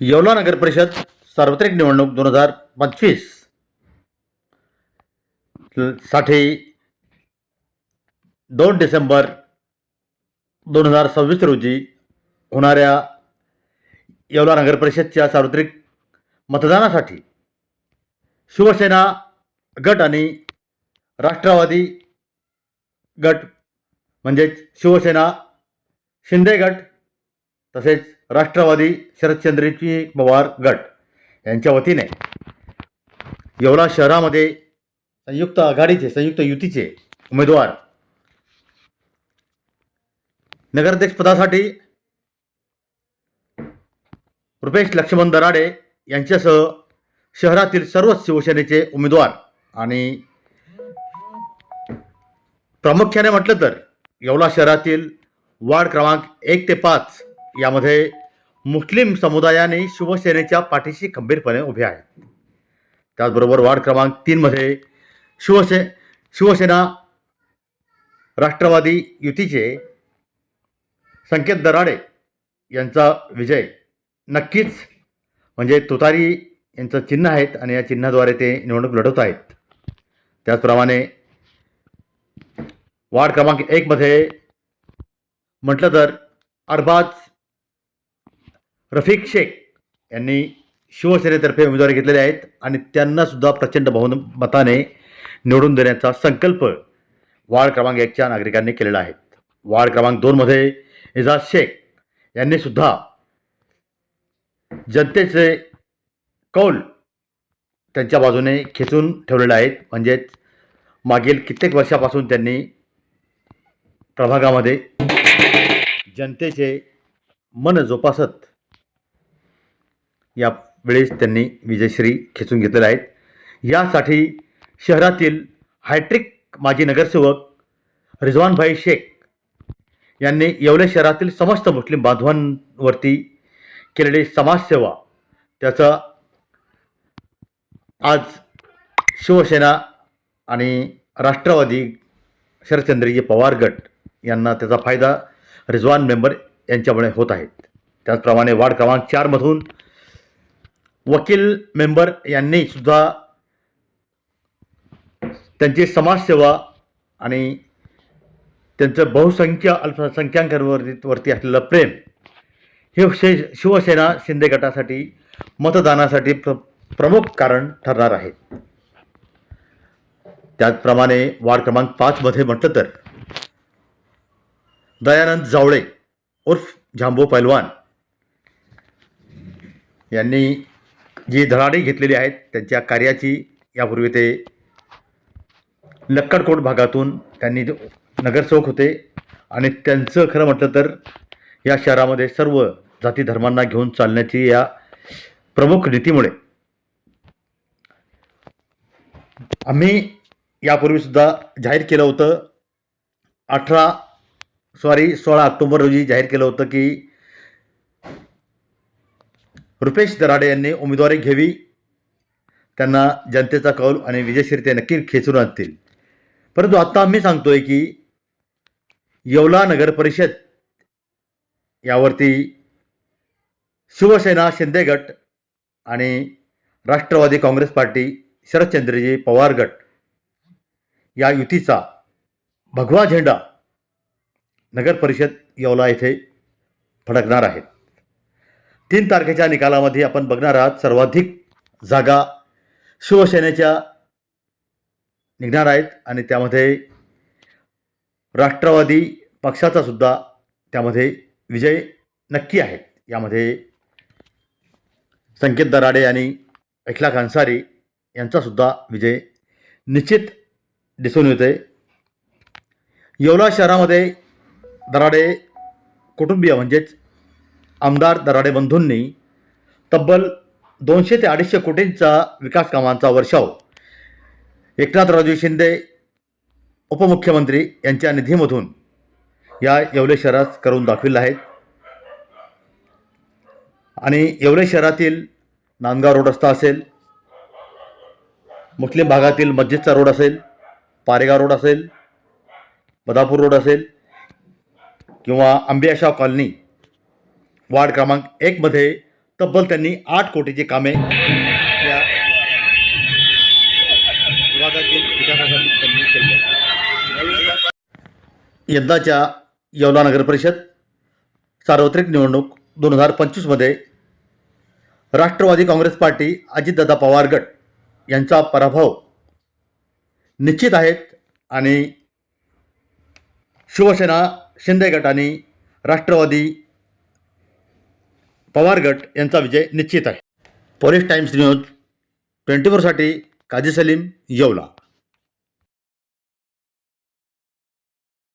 येवला नगर परिषद सार्वत्रिक निवडणूक दोन हजार पंचवीससाठी दोन डिसेंबर दोन हजार सव्वीस रोजी होणाऱ्या येवला नगर परिषदच्या सार्वत्रिक मतदानासाठी शिवसेना गट आणि राष्ट्रवादी गट म्हणजेच शिवसेना शिंदे गट तसेच राष्ट्रवादी शरदचंद्रजी पवार गट यांच्या वतीने येवला शहरामध्ये संयुक्त आघाडीचे संयुक्त युतीचे उमेदवार नगराध्यक्षपदासाठी रुपेश लक्ष्मण दराडे यांच्यासह शहरातील सर्वच शिवसेनेचे उमेदवार आणि प्रामुख्याने म्हटलं तर येवला शहरातील वार्ड क्रमांक एक ते पाच यामध्ये मुस्लिम समुदायाने शिवसेनेच्या पाठीशी खंबीरपणे उभे आहेत. त्याचबरोबर वार्ड क्रमांक तीनमध्ये शिवसे शिवसेना राष्ट्रवादी युतीचे संकेत दराडे यांचा विजय नक्कीच म्हणजे तुतारी यांचं चिन्ह आहेत आणि या चिन्हाद्वारे ते निवडणूक लढवत आहेत. त्याचप्रमाणे वार्ड क्रमांक एकमध्ये म्हटलं तर अरबाज रफिक शेख यांनी शिवसेनेतर्फे उमेदवारी घेतलेले आहेत आणि त्यांनासुद्धा प्रचंड बहुन मताने निवडून देण्याचा संकल्प वार्ड क्रमांक एकच्या नागरिकांनी केलेला आहे. वार्ड क्रमांक दोनमध्ये एजाज शेख यांनी सुद्धा जनतेचे कौल त्यांच्या बाजूने खेचून ठेवलेले आहेत. म्हणजेच मागील कित्येक वर्षापासून त्यांनी प्रभागामध्ये जनतेचे मन जोपासत या वेळेस त्यांनी विजयश्री खेचून घेतलेले आहेत. यासाठी शहरातील हायट्रिक माजी नगरसेवक रिझवानभाई शेख यांनी येवले शहरातील समस्त मुस्लिम बांधवांवरती केलेली समाजसेवा त्याचा आज शिवसेना आणि राष्ट्रवादी शरदचंद्रजी पवार गट यांना त्याचा फायदा रिझवान मेंबर यांच्यामुळे होत आहेत. त्याचप्रमाणे वार्ड क्रमांक चारमधून वकील मेंबर यांनी सुद्धा त्यांची समाजसेवा आणि त्यांचं बहुसंख्य अल्पसंख्याकांवरती वरती असलेलं प्रेम हे शे शिवसेना शिंदे गटासाठी मतदानासाठी प्र प्रमुख कारण ठरणार आहे. त्याचप्रमाणे वार्ड क्रमांक पाचमध्ये म्हटलं तर दयानंद जावळे उर्फ झांबो पैलवान यांनी जी धडाडी घेतलेली आहेत त्यांच्या कार्याची यापूर्वी ते लक्कडकोट भागातून त्यांनी नगरसेवक होते आणि त्यांचं खरं म्हटलं तर या शहरामध्ये सर्व जाती धर्मांना घेऊन चालण्याची या प्रमुख नीतीमुळे आम्ही यापूर्वीसुद्धा जाहीर केलं होतं. अठरा सॉरी सोळा ऑक्टोबर रोजी जाहीर केलं होतं की रुपेश दराडे यांनी उमेदवारी घ्यावी. त्यांना जनतेचा कौल आणि विजयश्री ते नक्की खेचून आणतील. परंतु आत्ता आम्ही सांगतोय की येवला नगर परिषद यावरती शिवसेना शिंदे गट आणि राष्ट्रवादी काँग्रेस पार्टी शरदचंद्रजी पवार गट या युतीचा भगवा झेंडा नगर परिषद येवला येथे फडकणार आहे तीन तारखेच्या निकालामध्ये आपण बघणार आहात. सर्वाधिक जागा शिवसेनेच्या निघणार आहेत आणि त्यामध्ये राष्ट्रवादी पक्षाचा सुद्धा त्यामध्ये विजय नक्की आहे. यामध्ये संकेत दराडे आणि ऐखलाख अन्सारी यांचासुद्धा विजय निश्चित दिसून येते येवला शहरामध्ये दराडे कुटुंबीय म्हणजेच आमदार दराडे बंधूंनी तब्बल दोनशे ते अडीचशे कोटींचा विकास कामांचा वर्षाव. एकनाथरावजी शिंदे उपमुख्यमंत्री यांच्या निधीमधून या येवले शहरात करून दाखविले आहेत. आणि येवले शहरातील नांदगाव रोड रस्ता असेल मुस्लिम भागातील मस्जिदचा रोड असेल पारेगाव रोड असेल बदापूर रोड असेल किंवा आंबियाशाव कॉलनी वार्ड क्रमांक एकमध्ये तब्बल त्यांनी आठ कोटीची कामे या विभागातील विकासासाठी त्यांनी केली यंदाच्या येवला नगर परिषद सार्वत्रिक निवडणूक दोन हजार पंचवीसमध्ये राष्ट्रवादी काँग्रेस पार्टी अजितदादा पवार गट यांचा पराभव निश्चित आहेत आणि शिवसेना शिंदे गट आणि राष्ट्रवादी पवार गट यांचा विजय निश्चित आहे. पोलीस टाइम्स न्यूज ट्वेंटी फोरसाठी काजी सलीम येवला.